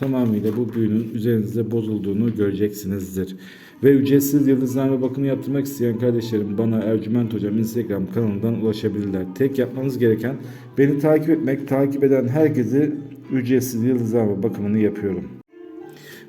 tamamıyla bu büyünün üzerinizde bozulduğunu göreceksinizdir. Ve ücretsiz yıldızlarla bakımı yaptırmak isteyen kardeşlerim bana Ercüment Hocam Instagram kanalından ulaşabilirler. Tek yapmanız gereken beni takip etmek, takip eden herkesi ücretsiz yıldızlarla bakımını yapıyorum.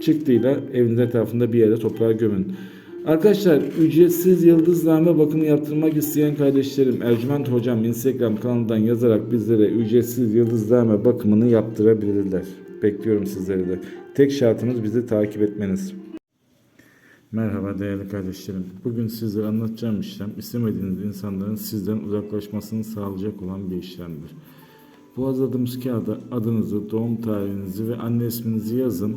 çıktıyla eviniz etrafında bir yere toprağa gömün. Arkadaşlar ücretsiz yıldızlame bakımı yaptırmak isteyen kardeşlerim Ercüment Hocam Instagram kanalından yazarak bizlere ücretsiz yıldızlame bakımını yaptırabilirler. Bekliyorum sizleri de. Tek şartımız bizi takip etmeniz. Merhaba değerli kardeşlerim. Bugün sizlere anlatacağım işlem istemediğiniz insanların sizden uzaklaşmasını sağlayacak olan bir işlemdir. Bu hazırladığımız kağıda adınızı, doğum tarihinizi ve anne isminizi yazın